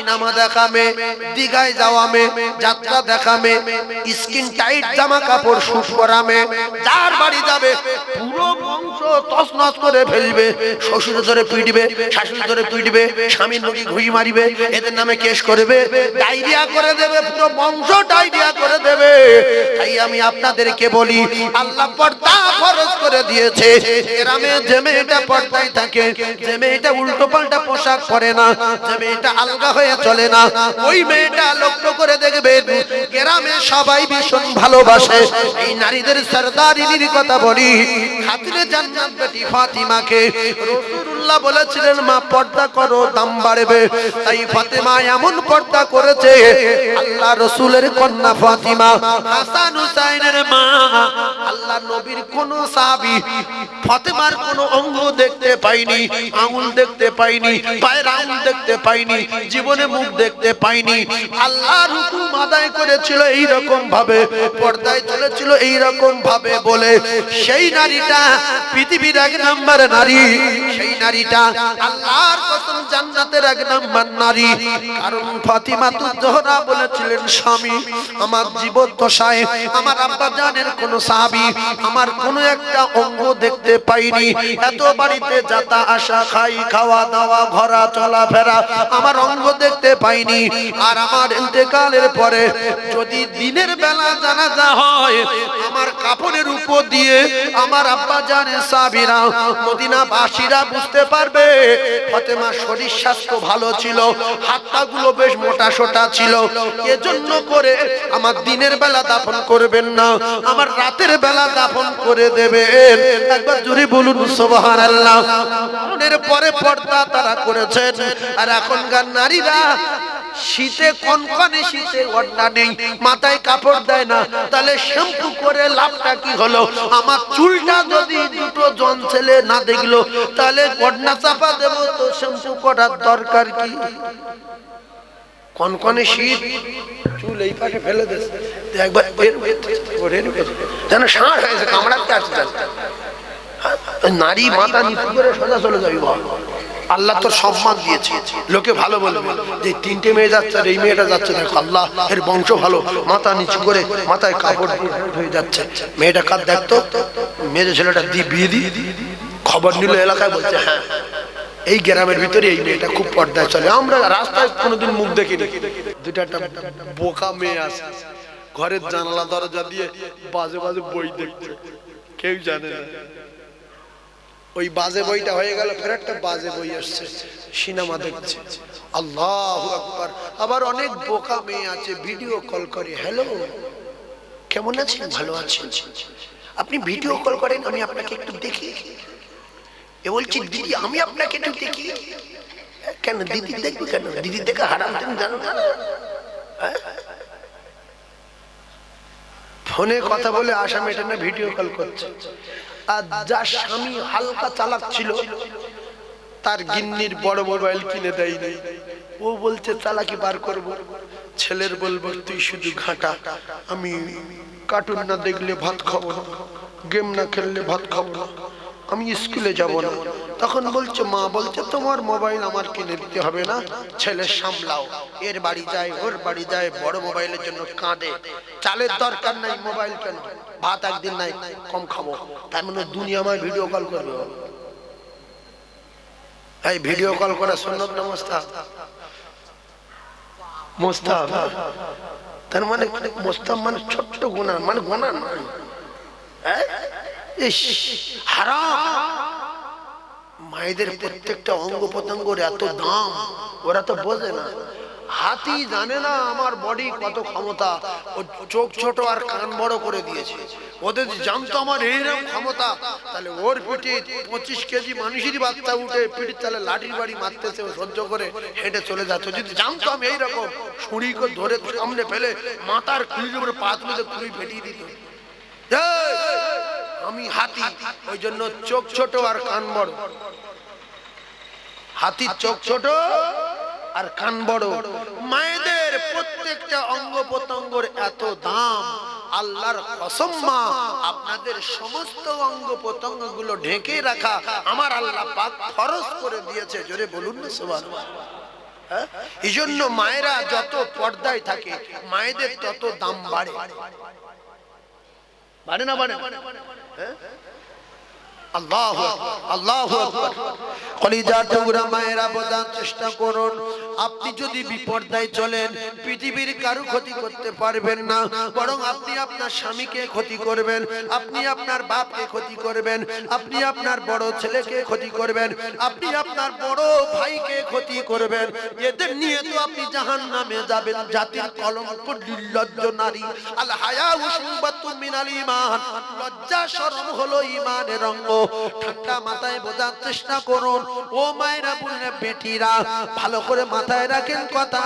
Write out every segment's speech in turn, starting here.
Cinema দেখামে, দিঘায় যাওয়ামে, যাত্রা দেখামে, skin tight জামা কাপড় শুট করামে, যার বাড়ি যাবে, পুরো বংশ তছনছ করে ফেলবে, শ্বশুর ধরে পিটবে, শাশুড়ি ধরে পিটবে, স্বামীর নদী ঘুই মারিবে, এদের নামে কেস করবে, ডায়রিয়া করে দেবে, পুরো বংশ ডায়রিয়া করে দেবে। তাই আমি আপনাদেরকে বলি, আল্লাহ পর্দা খরচ করে দিয়েছে। গ্রামে যে মেয়েটা পর্দায় থাকে, যে মেয়েটা উল্টো পাল্টা পোশাক পরে না, যে মেয়েটা আলগা হয়ে চলে না। ওই মেয়েটা লক্ষ্য করে দেখবে, গ্রামে সবাই ভীষণ ভালোবাসে। এই নারীদের সরদারিনীর কথা বলি। খাতিরে জান্নাত বেটি ফাতিমাকে রাসূলুল্লাহ বলেছিলেন, মা, পর্দা করো, দাম বাড়বে। তাই ফাতেমা এমন পর্দা করেছে, আল্লাহ রসুলের কন্যা ফাতিমা, হাসান হুসাইনের মা, আল্লাহ নবীর কোন সাহাবী ফাতেমার কোন অঙ্গ দেখতে পাইনি, আঙুল দেখতে পাইনি, পায়ের আঙুল দেখতে পাইনি, জীবনে মুখ দেখতে পাইনি। আল্লাহর হুকুম আদায় করেছিল এই রকম ভাবে, পর্দায় চলেছিল এই রকম ভাবে বলে, সেই নারীটা পৃথিবীর এক নাম্বার নারী, সেই নারীটা আল্লাহর কসম জান্নাতের এক নাম্বার নারী। কারণ ফাতিমা তু জোহরা বলেছিলেন, স্বামী, আমার জীবন দশায় আমার আব্বা জানের কোন সাহাবী আমার কোন একটা অঙ্গ দেখতে পাইনি। এত বাড়িতে যাতা, আসা, খাই, খাওয়া, দাওয়া, ঘোরা চলা ফেরা আমার অঙ্গ দেখতে পাইনি। আর আমার ইন্তেকালের পরে যদি দিনের বেলা জানাজা হয়, আমার কাপড়ের উপর দিয়ে আমার আব্বা জানে সাবিরা মদিনা বাসীরা বুঝতে পারবে। ফাতেমা শরীর স্বাস্থ্য ভালো ছিল হাত পা গুলো বেশ মোটা সোটা ছিল। এজন্য করে আমার দিনের বেলা দাফন করবেন না, আমার রাতের বেলা দাফন করে দেবেন। একবার জুড়ে বলুন, সুবহানাল্লাহ। এর পরে পর্দা তারা করেছেন। আর এখনকার নারীরা শীতে কনকনে শীতে ওড়না নেই মাথায় কাপড় দেয় না। তাহলে শ্যাম্পু করে লাভটা কি হলো? আমার চুলটা যদি দুটো জন ছেলে না দেখল তাহলে ওড়না চাপা দেব তো শ্যাম্পু করার দরকার কি? কনকনে শীত চুল এই পাশে ফেলে দে। একবার। যেন ষাঁড় হয়েছে কামড়াতে আসছে। হ্যাঁ, নারী মাথা নিচু করে সোজা চলে যাবি বাবা আল্লাহ তোর সম্মান দিয়েছে। লোকে ভালো বলবে। যে তিনটে মেয়ে যাচ্ছে আর এই মেয়েটা যাচ্ছে, দেখো আল্লাহ, এর বংশ ভালো। মাথা নিচু করে মাথায় কাপড় হয়ে যাচ্ছে। মেয়েটা কার দেখতো মেয়ে ছেলেটা দিয়ে বিয়ে দি। খবর নিল এলাকায়, বলছে হ্যাঁ এই গ্রামের ভিতরে এই মেয়েটা খুব পর্দায় চলে। আমরা রাস্তায় কোনোদিন মুখ দেখিনি। দুটা একটা বোকা মেয়ে আছে। ঘরের জানালা দরজা দিয়ে বাজে বাজে বই দেখছে। কেউ জানে না। ওই বাজে বইটা হয়ে গেল ফের একটা বাজে বই আসছে সিনেমা দেখছে আল্লাহ আকবার। আবার অনেক বোকা মেয়ে আছে ভিডিও কল করে। হ্যালো কেমন আছেন? ভালো আছেন? আপনি ভিডিও কল করেন আমি আপনাকে একটু দেখি। এ বলছি দিদি আমি আপনাকে একটু দেখি। কেন দিদি দেখবি কেন? দিদি দেখে হারাম তুমি জানো না? হ্যাঁ? ফোনে কথা বলে আসাম এটা না ভিডিও কল করছে। আর যার স্বামী হালকা চালাক ছিল, তার গিন্নির বড় মোবাইল কিনে দেয়নি। ও বলছে, চালাকি বার করব। ছেলের বলব, তুই শুধু ঘাটা, আমি কার্টুন না দেখলে ভাত খাব গেম না খেললে ভাত খাব, আমি স্কুলে যাব না। তখন বলছে, মা বলছে, তোমার মোবাইল আমার কিনে দিতে হবে না, ছেলে সামলাও। এর বাড়ি যায়, ওর বাড়ি যায়, বড় মোবাইলের জন্য কাঁদে। চালের দরকার নাই মোবাইল কেন? ভাত একদিন নাই, কম খাব। তার মানে দুনিয়া আমায় ভিডিও কল করবে। এই ভিডিও কল করা সুন্নত না মোস্তাহ তার মানে মোস্তাহ মানে ছোট্ট গুণা মানে হ্যাঁ? মায়েদের প্রত্যেকটা অঙ্গ প্রত্যঙ্গর এত দাম, ওরা তো বোঝে না। হাতি জানে না আমার বডি কত ক্ষমতা। ও চোখ ছোট আর কান বড় করে দিয়েছে। ওদের জানতো আমার এইরকম ক্ষমতা, তাহলে ওর পিঠে পঁচিশ কেজি মানুষেরই বাচ্চা উঠে পিঠের তাহলে লাঠির বাড়ি মারতেছে, ও সহ্য করে হেঁটে চলে যাচ্ছে। যদি জানতো আমি এইরকম, ছুরি করে ধরে সামনে ফেলে মাথার খুঁড়ির উপরে পা তুলে খুঁড়ি ফেটিয়ে দিত। আমি হাতি, ওই জন্য চোখ ছোট আর কান বড়। হাতির চোখ ছোট আর কান বড়। মায়েদের প্রত্যেকটা অঙ্গ প্রত্যঙ্গর এত দাম। আল্লাহর কসম মা, আপনাদের সমস্ত অঙ্গ প্রত্যঙ্গগুলো ঢেকে রাখা আমার আল্লাহ পাক খরচ করে দিয়েছে। জোরে বলুন না, সুবহানাল্লাহ। এই জন্য মায়েরা যত পর্দায় থাকে, মায়েদের তত দাম বাড়ে। বাড়ে না, বাড়ে হ্যাঁ? আপনি যদি চলেন, পৃথিবীর কারও ক্ষতি করতে পারবেন না। বরং আপনি আপনার স্বামীকে ক্ষতি করবেন, আপনি আপনার বাপকে ক্ষতি করবেন, আপনি আপনার বড় ছেলেকে ক্ষতি করবেন, আপনি আপনার বড় ভাইকে ক্ষতি করবেন। এদের নিয়ে তো আপনি জাহান নামে যাবেন। জাতির কলঙ্ক, নির্লজ্জ নারী। আল হায়া মিনাল ঈমান। লজ্জা শরম হলো ঈমানের অঙ্গ। ঠান্ডা মাথায় বোঝার চেষ্টা করুন। ও মায়েরা বললে, বেটিরা, ভালো করে মাথায় রাখেন কথা।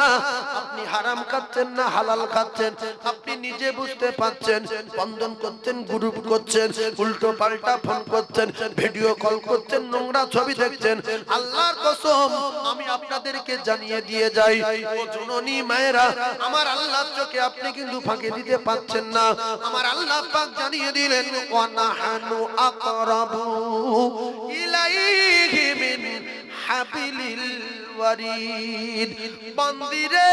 আপনি হারাম খাচ্ছেন না হালাল খাচ্ছেন। আপনি নিজে বুঝতে পাচ্ছেন বন্ধন করছেন গ্রুপ করছেন, উল্টো পাল্টা ফোন করছেন, ভিডিও কল করছেন, নোংরা ছবি দেখছেন। আল্লাহর কসম, আমি আপনাদেরকে জানিয়ে দিয়ে যাই, ও জননী মায়েরা, আমার আল্লাহর চোখে আপনি কিন্তু ফাঁকি দিতে পাচ্ছেন না। আমার আল্লাহ পাক জানিয়ে দিলেন ওয়ানাহানু আকরাবু ইলাইহি মিন হাবিলিল ওয়ারিদ। বন্দিরে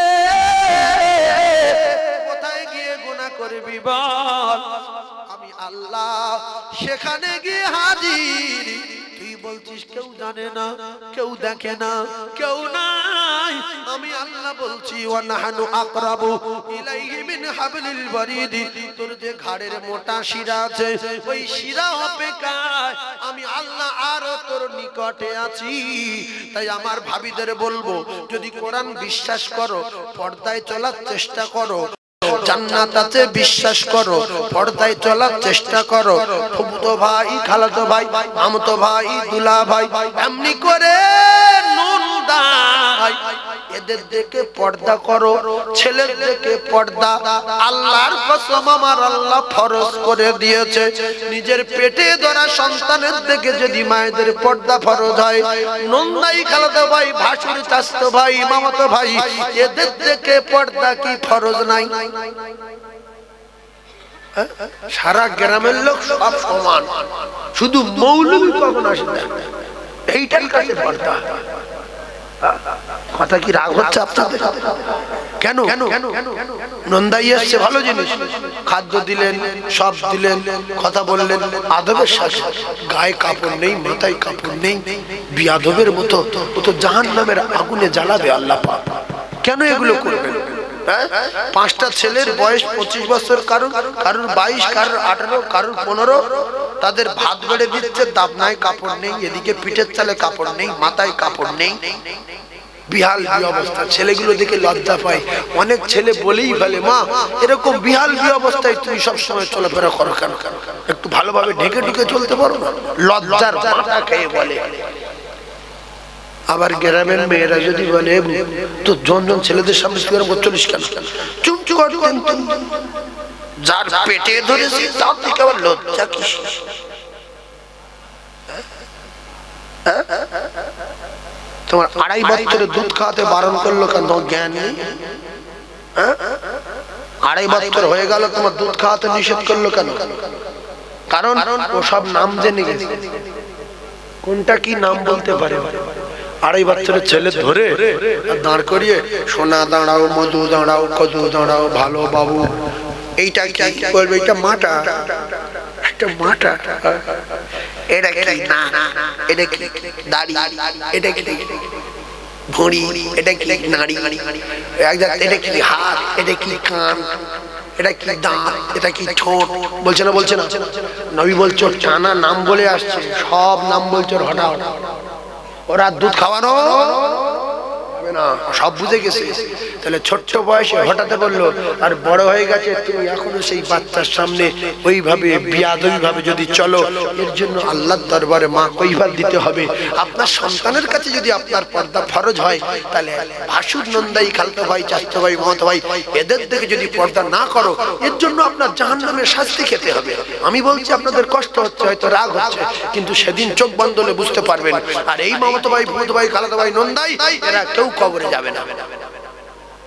কোথায় গিয়ে গুনাহ করবি বল? আমি আল্লাহ, সেখানে গিয়ে হাজির। বলছিস, কেউ জানে না, কেউ দেখে না, কেউ নাই। আমি আল্লাহ বলছি, ওয়ানাহানু আকরাবু ইলাইহি মিন হাবলিল ওয়ারিদ। তোর যে ঘাড়ের মোটা শিরা আছে, ওই শিরা অপেক্ষায় আমি আল্লাহ আরও তোর নিকটে আছি। তাই আমার ভাবিদের বলব, যদি কোরআন বিশ্বাস করো, পর্দায় চলার চেষ্টা করো। জান্নাত আছে, বিশ্বাস করো। পর্দায় চলার চেষ্টা করো। ফুফুতো ভাই, খালাতো ভাই আমতো ভাই, দুলা ভাই, এমনি করে নুন দাই। এদের দেখে পর্দা করো, ছেলের দেখে পর্দা আল্লাহর কসম আমার আল্লাহ ফরজ করে দিয়েছে নিজের পেটে ধরা সন্তানের দেখে যদি মায়েদের পর্দা ফরজ হয়, নন্দাই খালাতো ভাই, ভাসুর চাস্তো ভাই, মামাতো ভাই, এদের দেখে পর্দা কি ফরজ নাই হ্যাঁ? সারা গ্রামের লোক সব সমান শুধু মৌলবী কখন আসে না। এইটার কাছে পর্দা? কথা কি রাগ হচ্ছে আপনাদের কেন? নন্দাই এসছে ভালো জিনিস। খাদ্য দিলেন সব দিলেন কথা বললেন আদবের সাথে। গায়ে কাপড় নেই মাথায় কাপড় নেই বিয়াদবের মতো ও তো জাহান নামের আগুনে জ্বালাবে আল্লাহ পাক। কেন এগুলো করবেন? হ্যাঁ? পাঁচটা ছেলের বয়স পঁচিশ বছর কারুর কারুর বাইশ কারুর আঠারো কারুর পনেরো তাদের ভাত বেড়ে দিচ্ছে দাবনায় কাপড় নেই এদিকে পিঠের চালে কাপড় নেই মাথায় কাপড় নেই। বিহাল বি অবস্থা ছেলেগুলো দেখে লজ্জা পায় অনেক ছেলে বলেই ফেলে মা এরকম বিহাল বি অবস্থায় তুমি সব সময় চলাফেরা করো কেন একটু ভালোভাবে ঢেকে ঢুকে চলতে পারো না লজ্জার খেয়ে বলে আবার গ্রামের মেয়েরা যদি বলে তো জন জন ছেলেদের সামনে তুই চলিস কেন চুপ যার পেটে ধরেছি তার থেকে আবার লজ্জা কি তোমার আড়াই বছরে দুধ খাওয়াতে বারণ করল কেন? তোমার জ্ঞান নেই? হ্যাঁ? আড়াই বছর হয়ে গেল তোমার দুধ খাওয়াতে নিষেধ করল কেন? কারণ ও সব নাম জেনে গেছে। কোনটা কি নাম বলতে পারে? আড়াই বছরের ছেলে ধরে দাঁড় করিয়ে সোনা দাঁড়াও মধু দাঁড়াও কদু দাঁড়াও ভালো বাবু। এইটা কি বলবে? এটা মাটা? একটা মাটা। এটা কি না? এটা কি? দাড়ি? এটা কি? ভুঁড়ি? এটা কি? নাড়ি? এটা কি? হাত? এটা কি? কান? এটা কি? দাঁত? এটা কি? ঠোঁট? বলছে না বলছে না? নবী বলছো টানা নাম বলে আসছে। সব নাম বলছো হঠাৎ। ওরা দুধ খাওয়ানো? না, সব বুঝে গেছে। তাহলে ছোট্ট বয়সে হঠাৎ বলল, আর বড় হয়ে গেছে, তুমি এখনও সেই বাচ্চার সামনে ওইভাবে বিয়াদবি ভাবে যদি চলো, এর জন্য আল্লাহর দরবারে মা কৈভার দিতে হবে। আপনার সন্তানের কাছে যদি আপনার পর্দা ফরজ হয়, তাহলে ভাসুর নন্দাই, খালতো ভাই, চাস্তো ভাই মহতো ভাই, এদের থেকে যদি পর্দা না করো, এর জন্য আপনার জাহান নামের শাস্তি খেতে হবে। আমি বলছি, আপনাদের কষ্ট হচ্ছে, হয়তো রাগ হচ্ছে, কিন্তু সেদিন চোখ বন্ধ হলে বুঝতে পারবেন। আর এই মামতো ভাই, ভূত ভাই, খালাতো ভাই, নন্দাই, এরা কেউ কবরে যাবে না।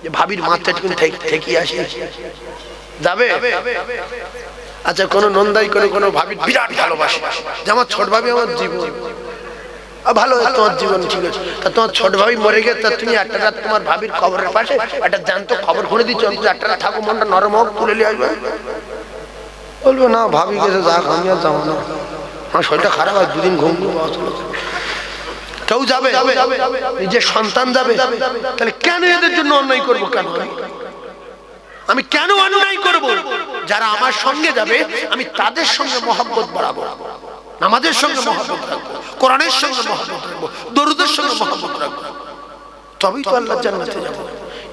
যে ভাবির মাথা একটু থেকে আসি, যাবে? আচ্ছা কোন নন্দাই করে কোনো ভাবির বিরাট ভালোবাসে। যে আমার ছোট ভাবি আমার জীবন। ভালো, তোমার জীবন ঠিক আছে। তা তোমার ছোট ভাবি মরে গেছে তা তুমি একটা রাত তোমার ভাবির খবরের পাশে একটা জানতো খবর করে দিচ্ছ, অন্তত একটা রাত থাকো, মনটা নরম হোক, তুলে নিয়ে আসবে। বলব, না, ভাবি গেছে, যাক আমি আর যাব না। আমার শরীরটা খারাপ হয় দুদিন ঘুম ঘুম। কেউ যাবে? নিজের সন্তান যাবে তাহলে কেন এদের জন্য অন্যায় করব কেন আমি? আমি কেন অন্যায় করব? যারা আমার সঙ্গে যাবে আমি তাদের সঙ্গে মহব্বত বাড়াবো। আমাদের সঙ্গে মহব্বত রাখব কোরআনের সঙ্গে মহব্বত রাখব দরুদের সঙ্গে মহব্বত রাখব। তবেই তো আল্লাহ জান্নাতে যাব।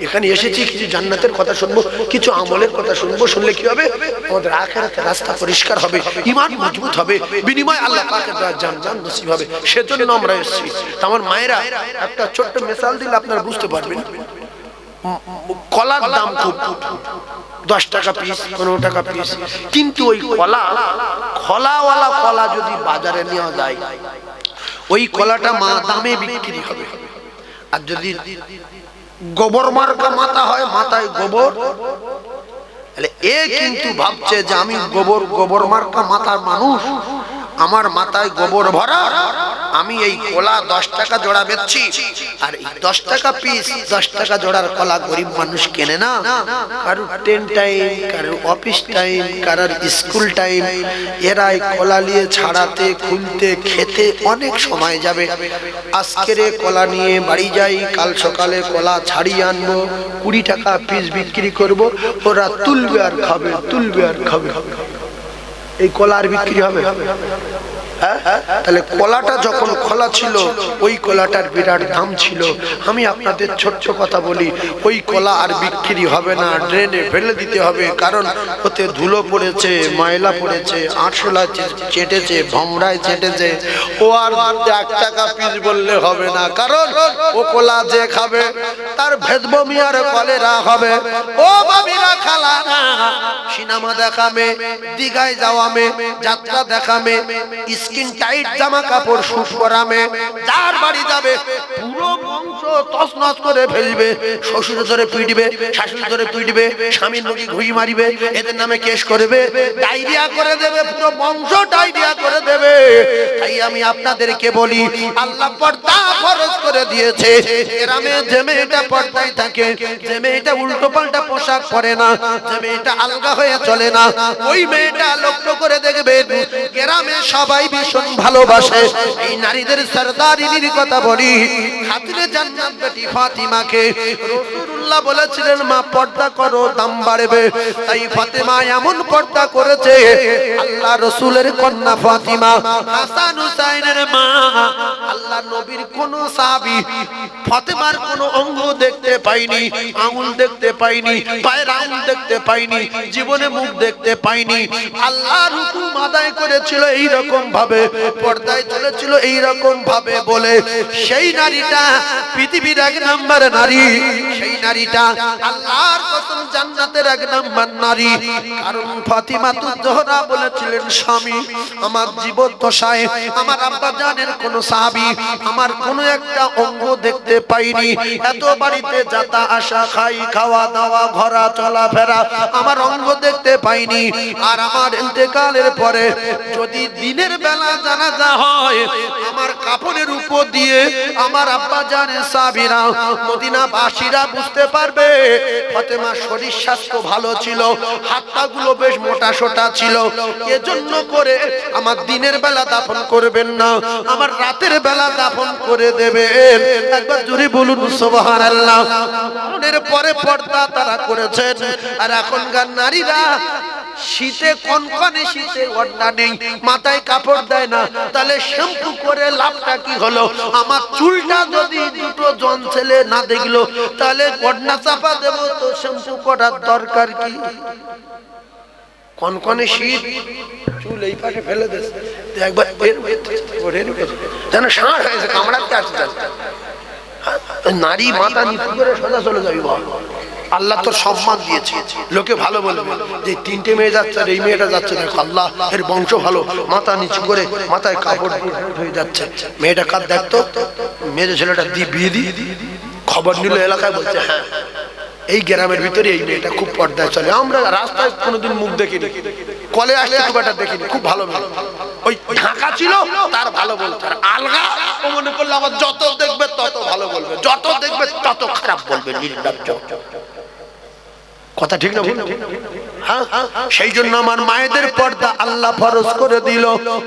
এখানে এসেছি, কিছু জান্নাতের কথা শুনব, কিছু আমলের কথা শুনব, শুনলে কি হবে? আমাদের আখেরাতের রাস্তা পরিষ্কার হবে ইমান মজবুত হবে, বিনিময় আল্লাহ পাকের নসিব হবে। সেজন্য আমরা এসেছি। আমার মায়েরা, একটা ছোট্ট মিসাল দিলে আপনারা বুঝতে পারবেন। কলার দাম খুব। দশ টাকা পিস পনেরো টাকা পিস কিন্তু ওই কলা, খলাওয়ালা কলা যদি বাজারে নেওয়া যায়, ওই কলাটা মা দামে বিক্রি হবে। আর যদি গোবর মার্কা মাথা হয়, মাথায় গোবর। এ কিন্তু ভাবছে যে আমি গোবর গোবর মার্কা মাথার মানুষ, আমার মাথায় গোবর ভরা। আমি এই কলা দশ টাকা জোড়া বেচছি। আর এই দশ টাকা পিস দশ টাকা জোড়ার কলা গরিব মানুষ কেনে না? কারোর ট্রেন টাইম কারোর অফিস টাইম কারোর স্কুল টাইম এরা কলা নিয়ে ছাড়াতে খুলতে খেতে অনেক সময় যাবে। আজকের কলা নিয়ে বাড়ি যাই, কাল সকালে কলা ছাড়িয়ে আনব, কুড়ি টাকা পিস বিক্রি করব। ওরা তুলবে আর খাবে, তুলবে আর খাবে। এই কলা আর বিক্রি হবে? তাহলে কলাটা যখন খোলা ছিল, ওই কলাটার বিরাট দাম ছিল। আমি আপনাদের ছোট্ট কথা বলি, ওই কলা আর বিক্রি হবে না ড্রেনে ফেলে দিতে হবে, কারণ ওতে ধুলো পড়েছে, ময়লা পড়েছে, আরশোলা চে- চেটেছে, ভমরায় চেটেছে। ও আর এক টাকা পিস বললে হবে না, কারণ ও কলা যে খাবে, তার ভেদবমি আর কলেরা হবে। ও বাবিরা খালা না, সিনেমা দেখামে, দিঘায় যাওয়ামে, যাত্রা দেখামে স্কিন টাইট জামা কাপড় শুট করামে, যার বাড়ি যাবে, পুরো বংশ তছনছ করে ফেলবে, শ্বশুর ধরে পিটবে, শাশুড়ি ধরে পিটবে, স্বামীর মুখে ঘুই মারিবে, এদের নামে কেস করবে, ডায়রিয়া করে দেবে, পুরো বংশ ডায়রিয়া করে দেবে। তাই আমি আপনাদেরকে বলি, আল্লাহ পর্দা খরচ করে দিয়েছে। গ্রামে যে মেয়েটা পর্দায় থাকে, যে মেয়েটা উল্টো পাল্টা পোশাক পরে না, যে মেয়েটা আলগা হয়ে চলে না, ওই মেয়েটা লক্ষ্য করে দেখবে, গ্রামে সবাই ভীষণ ভালোবাসে। এই নারীদের সরদারিনীর কথা বলি। খাতিরে জান্নাত বেটি ফাতিমাকে রাসূলুল্লাহ বলেছিলেন, মা, পর্দা করো, দাম বাড়বে। তাই ফাতেমা এমন পর্দা করেছে, আল্লাহ রসুলের কন্যা ফাতিমা হাসান হুসাইনের মা। আল্লাহ নবীর কোন সাহাবী ফাতেমার কোন অঙ্গ দেখতে পাইনি, আঙুল দেখতে পাইনি, পায়ের আঙুল দেখতে পাইনি, জীবনে মুখ দেখতে পাইনি। আল্লাহর হুকুম আদায় করেছিল এই রকম ভাবে পর্দায় চলেছিল এই রকম ভাবে বলে, সেই নারীটা পৃথিবীর এক নাম্বার নারী। সেই নারীটা আল্লাহর কসম জান্নাতের এক নাম্বার নারী। কারণ ফাতিমা তু জোহরা বলেছিলেন, স্বামী, আমার জীবন দশায় আমার আব্বা জানের কোন সাহাবী আমার কোন একটা অঙ্গ দেখতে পাইনি। এত বাড়িতে যাতা, আসা, খাই, খাওয়া, দাওয়া, ঘোরা চলা ফেরা আমার অঙ্গ দেখতে পাইনি। আর আমার ইন্তেকালের পরে যদি দিনের বেলা জানাজা হয়, আমার কাপড়ের উপর দিয়ে আমার আব্বা জানে সাবিরা মদিনা বাসীরা বুঝতে পারবে, ফাতেমা শরীর স্বাস্থ্য ভালো ছিল, হাত পা গুলো বেশ মোটা সোটা ছিল। এজন্য করে আমার দিনের বেলা দাফন করবেন না, আমার রাতের বেলা দাফন করে দেবেন। একবার জুড়ে বলুন, সুবহানাল্লাহ। এর পরে পর্দা তারা করেছেন, আর এখনকার নারীরা শীতে কনকনে শীতে ওড়না নেই মাথায় কাপড় দেয় না। তাহলে শ্যাম্পু করে লাভটা কি হলো? আমার চুলটা যদি দুটো জন ছেলে না দেখল তাহলে ওড়না চাপা দেব তো শ্যাম্পু করার দরকার কি? কনকনে শীত চুল এই পাশে ফেলে দে। একবার যেন ষাঁড় হয়েছে কামড়াতে আসছে। হ্যাঁ, নারী মাথা নিচু করে সোজা চলে যাবি বল। আল্লাহ তোর সম্মান দিয়েছে। লোকে ভালো বলবে। যে তিনটে মেয়ে যাচ্ছে আর এই মেয়েটা যাচ্ছে দেখো আল্লাহ এর বংশ ভালো মাথা নিচু করে মাথায় কাপড় দিয়ে হয়ে যাচ্ছে। মেয়েটা কার দেখতো মেয়েদের ছেলেটা দি বিয়ে দি। খবর নিল এলাকায় বলছে হ্যাঁ এই গ্রামের ভিতরে এই মেয়েটা খুব পর্দায় চলে। আমরা রাস্তায় কোনোদিন মুখ দেখিনি। কলে আসলে খুব একটা দেখিনি। খুব ভালো মেয়ে। ওই ঢাকা ছিল তার ভালো বলতো আর আলগা ও মনে করল আমার যত দেখবে তত ভালো বলবে। যত দেখবে তত খারাপ বলবে নির্লজ্জ। কথা ঠিক না হ্যাঁ? সেই জন্য আমার মায়েদের পর্দা আল্লাহ ফরজ করে দিল।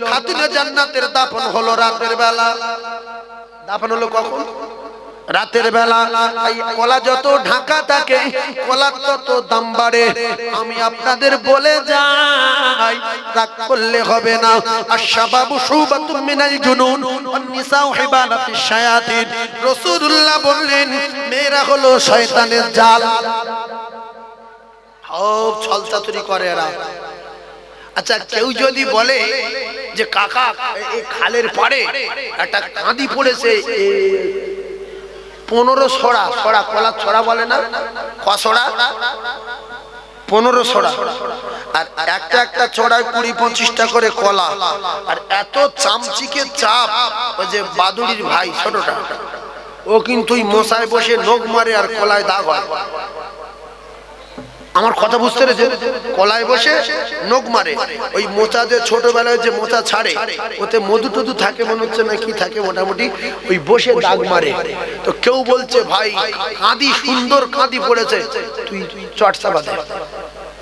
খাতুনে জান্নাতের দাফন হলো রাতের বেলা। দাফন হলো কখন? রাতের বেলা। কলা যত ঢাকা থাকে, কলার তত দাম বাড়ে। আমি আপনাদের বলে যাই, রাগ করলে হবে না। আশাবাবু শুবাতুম মিনাল জুনুন নিসাউ হিবালাতিশ শায়াতিন রাসূলুল্লাহ বললেন, মেয়েরা হলো শয়তানের জাল। সব ছলচাতুরি করে এরা। আচ্ছা কেউ যদি বলে যে কাকা এই খালের পাড়ে একটা কাঁদি পড়েছে পনেরো ছড়া ছড়া কলা ছড়া বলে না? কছড়া পনেরো ছড়া আর একটা একটা ছড়ায় কুড়ি পঁচিশটা করে কলা। আর এত চামচিকে চাপ ওই যে বাদুড়ির ভাই ছোটটা। ও কিন্তু ওই মশায় বসে নোখ মারে আর কলায় দাগ হয়। আমার কথা বুঝতে পেরেছেন কলায় বসে নখ মারে। ওই মোচা যে ছোটবেলায় যে মোচা ছাড়ে, ওতে মধু টধু থাকে মনে হচ্ছে না কি থাকে, মোটামুটি ওই বসে দাগ মারে। তো কেউ বলছে, ভাই, কাঁদি, সুন্দর কাঁদি পড়েছে। তুই চট চাপা দে।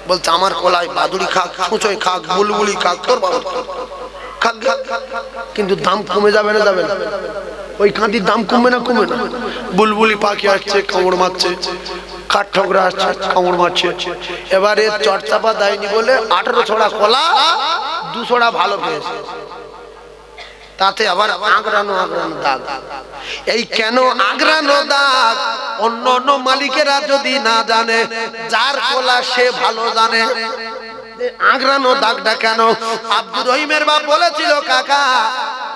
বলছে, আমার কলায় বাদুড়ি খাক, সুঁচোয় খাক, বুলবুলি খাক, তোর বাবা খাক। কিন্তু দাম কমে যাবে না যাবে না। ওই কাঁদির দাম কমবে না কমবে না। বুলবুলি পাখি আসছে, কামড় মারছে। এবারে দেয়নি বলে আঠারো ভালো তাতে আবার এই কেন আগ্রানো দাগ? অন্য অন্য মালিকেরা যদি না জানে, যার কলা সে ভালো জানে। আগ্রানো দাগটা কেন? আব্দুর রহিমের বাপ বলেছিল, কাকা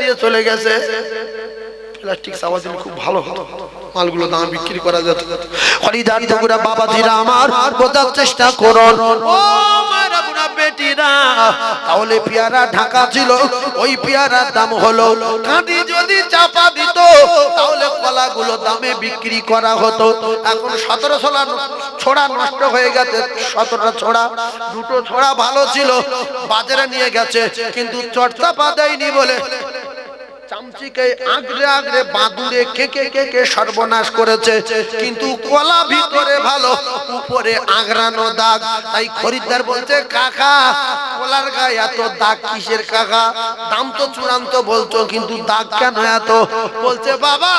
দিয়ে চলে গেছে। প্লাস্টিক চাওয়া দিলে খুব ভালো হতো মালগুলো দাম বিক্রি করা যেত হরিদার টুকুরা বাবাজিরা আমার বোঝার চেষ্টা করুন ও বেটিরা, তাহলে পেয়ারা ঢাকা ছিল, ওই পেয়ারার দাম হলো। কাঁদি যদি চাপা দিত, তাহলে কলাগুলো দামে বিক্রি করা হতো। এখন সতেরো ছোলা ছোড়া নষ্ট হয়ে গেছে। সতেরোটা ছোড়া, দুটো ছোড়া ভালো ছিল, বাজারে নিয়ে গেছে, কিন্তু চর্চা পা দেয়নি বলে চামচিকে আগড়ে আগড়ে বাঁদুরে কে কে কে কে সর্বনাশ করেছে। কিন্তু কলা ভিতরে ভালো, উপরে আগ্রানো দাগ। তাই খরিদ্দার বলছে, কাকা, কলার গায়ে এত দাগ কিসের কাকা? দাম তো চূড়ান্ত বলছো, কিন্তু দাগ কেন এত? বলছে, বাবা,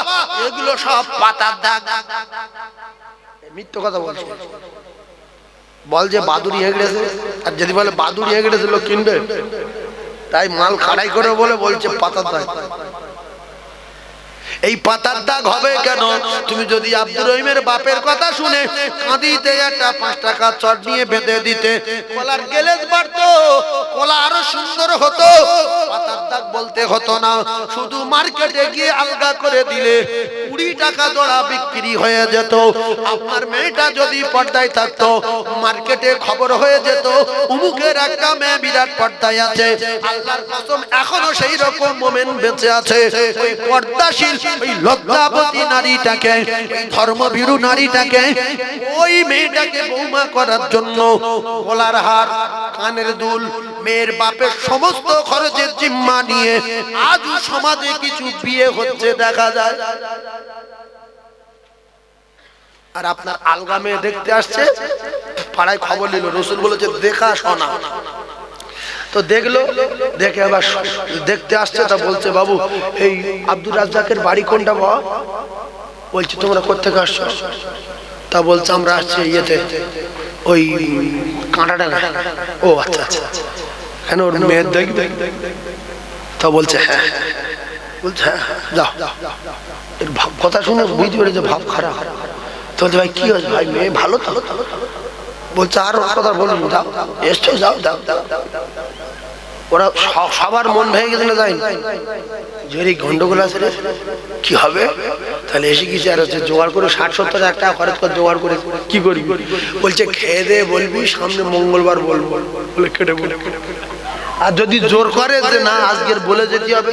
এগুলো সব পাতার দাগ। মিথ্য কথা বলছে। বল যে বাদুড়ি হেগড়েছে, আর যদি বলে বাদুড়ি হেগড়েছে, লোক কিনবে? তাই মাল খাড়াই করে বলে বলছে পাতা দাগ এই পাতার দাগ হবে কেন? তুমি যদি আব্দুর রহিমের বাপের কথা শুনে কাঁদিতে একটা পাঁচ টাকা চট নিয়ে বেঁধে দিতে, কলার গেলেজ বাড়তো, কলা আরও সুন্দর হতো, পাতার দাগ বলতে হতো না, শুধু মার্কেটে গিয়ে আলগা করে দিলে কুড়ি টাকা জোড়া বিক্রি হয়ে যেত। আপনার মেয়েটা যদি পর্দায় থাকতো, মার্কেটে খবর হয়ে যেত, উমুকের একটা মেয়ে বিরাট পর্দায় আছে, আল্লাহর কসম এখনও সেই রকম মোমেন্ট বেঁচে আছে। ওই পর্দাশীল ওই লজ্জাবতী নারীটাকে, ধর্মভীরু নারীটাকে, ওই মেয়েটাকে বৌমা করার জন্য হার, কানের দুল, মেয়ের বাপের সমস্ত খরচের জিম্মা নিয়ে আজও সমাজে কিছু বিয়ে হচ্ছে দেখা যায়। আর আপনার আলগা মেয়ে দেখতে আসছে, পাড়ায় খবর নিল, রসুল বলেছে, দেখা শোনা। তো দেখল, দেখে আবার দেখতে আসছে, তা বলছে, বাবু, এই আব্দুর রাজ্জাকের বাড়ি কোনটা বাবা বলছি, তোমরা কোথেকে আসছো? তা বলছে, আমরা আসছি ইয়েতে, ওই কাঁটাটা ও আচ্ছা আচ্ছা কেন ওর মেয়ের দেখবে তা বলছে হ্যাঁ বলছে হ্যাঁ যাও। এর ভাব কথা শুনে বুঝতে পেরেছে, ভাব খারাপ। তো বলছে, ভাই, কি হয়েছে? ভাই, মেয়ে ভালো তো? বলছে আর ওর কথা বলুন যাও এসছো যাও যাও। ওরা সবার মন ভেঙে গেছে না যাই যদি গন্ডগোল আছে কি হবে? তাহলে এসে কিছু আর হচ্ছে জোগাড় করে ষাট সত্তর হাজার টাকা খরচ করে জোগাড় করে। কি করবি বলছে খেয়ে দে বলবি সামনে মঙ্গলবার বলব। বলে কেটে বলে আর যদি জোর করে যে না আজকের বলে যেতে হবে।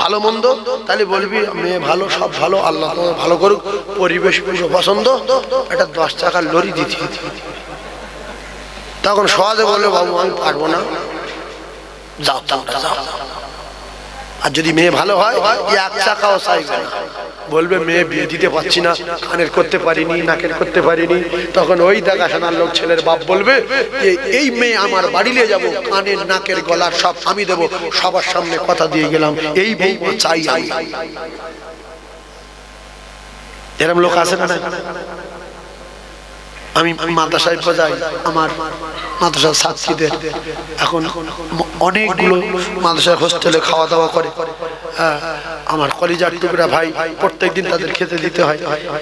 ভালো মন্দ, তাহলে বলবি, মেয়ে ভালো, সব ভালো, আল্লাহ ভালো করুক, পরিবেশ পুরো পছন্দ একটা দশ টাকার লরি দিতে। তখন সহজে বলবে, বাবু, আমি পারব না। যাও, তোমরা যাও। আর যদি মেয়ে ভালো হয় এক চাকাও চাইবে না বলবে মেয়ে বিয়ে দিতে পারছি না কানের করতে পারিনি নাকের করতে পারিনি। তখন ওই দেখাশোনার লোক ছেলের বাপ বলবে যে এই মেয়ে আমার বাড়ি নিয়ে যাব কানের নাকের গলার সব আমি দেব সবার সামনে কথা দিয়ে গেলাম এই বউ চাই আমি। এরম লোক আছে না? আমি মাদ্রাসায় বোঝাই আমার মাদ্রাসার ছাত্রীদের। এখন অনেকগুলো মাদ্রাসায় হোস্টেলে খাওয়া দাওয়া করে। আমার কলেজার টুকরা ভাই প্রত্যেকদিন তাদের খেতে দিতে হয়।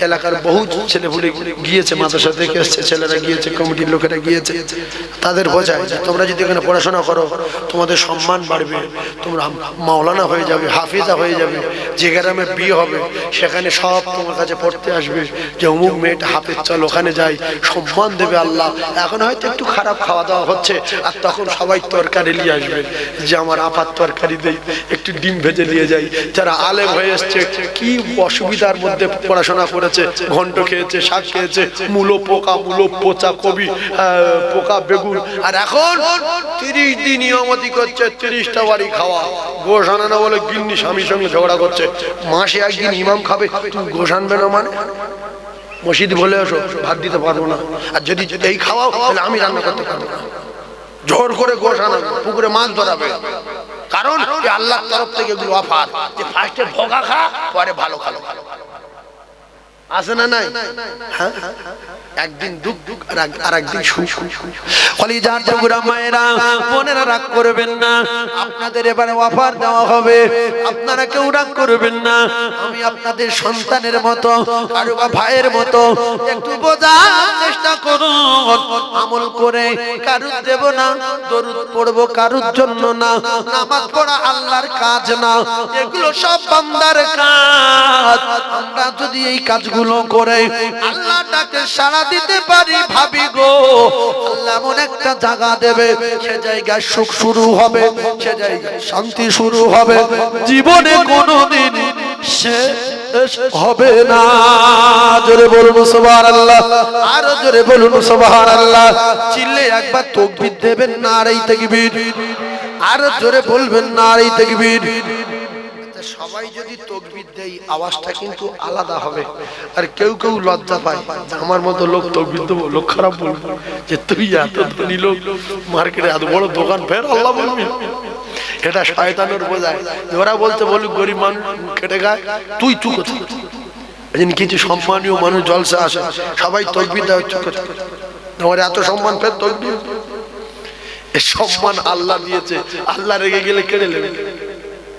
এলাকার বহু ছেলে পুলে গিয়েছে, মাদ্রাসা থেকে এসছে, ছেলেরা গিয়েছে, কমিটির লোকেরা গিয়েছে। তাদের বোঝায় যে তোমরা যদি এখানে পড়াশোনা করো, তোমাদের সম্মান বাড়বে, তোমরা মাওলানা হয়ে যাবে, হাফিজা হয়ে যাবে, যে গ্রামে বিয়ে হবে, সেখানে সব তোমার কাছে পড়তে আসবে যে অমুক মেয়েটা হাফেজ, চল ওখানে যাই, সম্মান দেবে আল্লাহ। এখন হয়তো একটু খারাপ খাওয়া দাওয়া হচ্ছে, আর তখন সবাই তরকারি নিয়ে আসবে, যে আমার আপার তরকারি দেই, একটু ডিম ভেজে নিয়ে যাই। যারা আলেম হয়ে এসছে, কি অসুবিধার মধ্যে পড়াশোনা করেছে ঘন্ট খেয়েছে, শাক খেয়েছে, মূলো পোকা, মূলো পচা কবি পোকা বেগুন। আর এখন তিরিশ দিন নিয়মতি করছে, তিরিশটা বাড়ি খাওয়া। আনে না বলে গিন্নি স্বামীর সঙ্গে ঝগড়া করছে। মাসে একদিন ইমাম খাবে, তুমি গোশ না মানে? মসজিদ বলে আসো ভাত দিতে পারব না। আর যদি এই খাওয়াও, তাহলে আমি রান্না করতে পারব না। জোর করে গোশ আনাবে, পুকুরে মাছ ধরাবে। কারণ আল্লাহর তরফ থেকে এগুলো অফার যে ফার্স্টে ভোগা খা পরে ভালো খালো। আছে না নাই? একদিন দুঃখ দুঃখ আর এক- আর একদিন সুখ। কলিজার টুকরা মায়েরা, বোনেরা রাগ করবেন না। আপনাদের এবারে অফার দেওয়া হবে। আপনারা কেউ রাগ করবেন না। আমি আপনাদের সন্তানের মতো আর ভাইয়ের মতো একটু বোঝার চেষ্টা করুন। আমল করে কারুর দেব না, দরুদ পড়ব কারুর জন্য না। নামাজ পড়া আল্লাহর কাজ না। এগুলো সব বান্দার কাজ। আমরা যদি এই কাজগুলো করে। আল্লাহটাকে সারা দিতে পারি ভাবি গো। আল্লাহ এমন একটা জায়গা দেবে সে জায়গায় সুখ শুরু হবে সে জায়গায় শান্তি শুরু হবে। জীবনে কোনোদিন হবে না। জোরে বলুন সোবাহার আল্লাহ আরও জোরে বলুন সোবাহার আল্লাহ চিল্লে একবার তকবির দেবেন না আর এই তেকবির। আরও জোরে বলবেন না আর এই তেকবির। সবাই যদি তকবির দেয়, আওয়াজটা কিন্তু আলাদা হবে। আর কেউ কেউ লজ্জা পায় আমার মতো লোক তকবির দেবো, লোক খারাপ বলবে। যে তুই এত ধনী লোক, মার্কেটে এত বড় দোকান, ফের আল্লাহ বলবি। এটা শয়তানের বোঝায়। ওরা বলতে বলুক, গরিব মানুষ খেটে গায় তুই তুই কোথায় কিছু সম্মানীয় মানুষ জলসে আসে। সবাই তকবির দেয়, চুপ করে। তোমার এত সম্মান, ফের তকবির। সম্মান আল্লাহ দিয়েছে। আল্লাহ রেগে গেলে কেড়ে নেবে।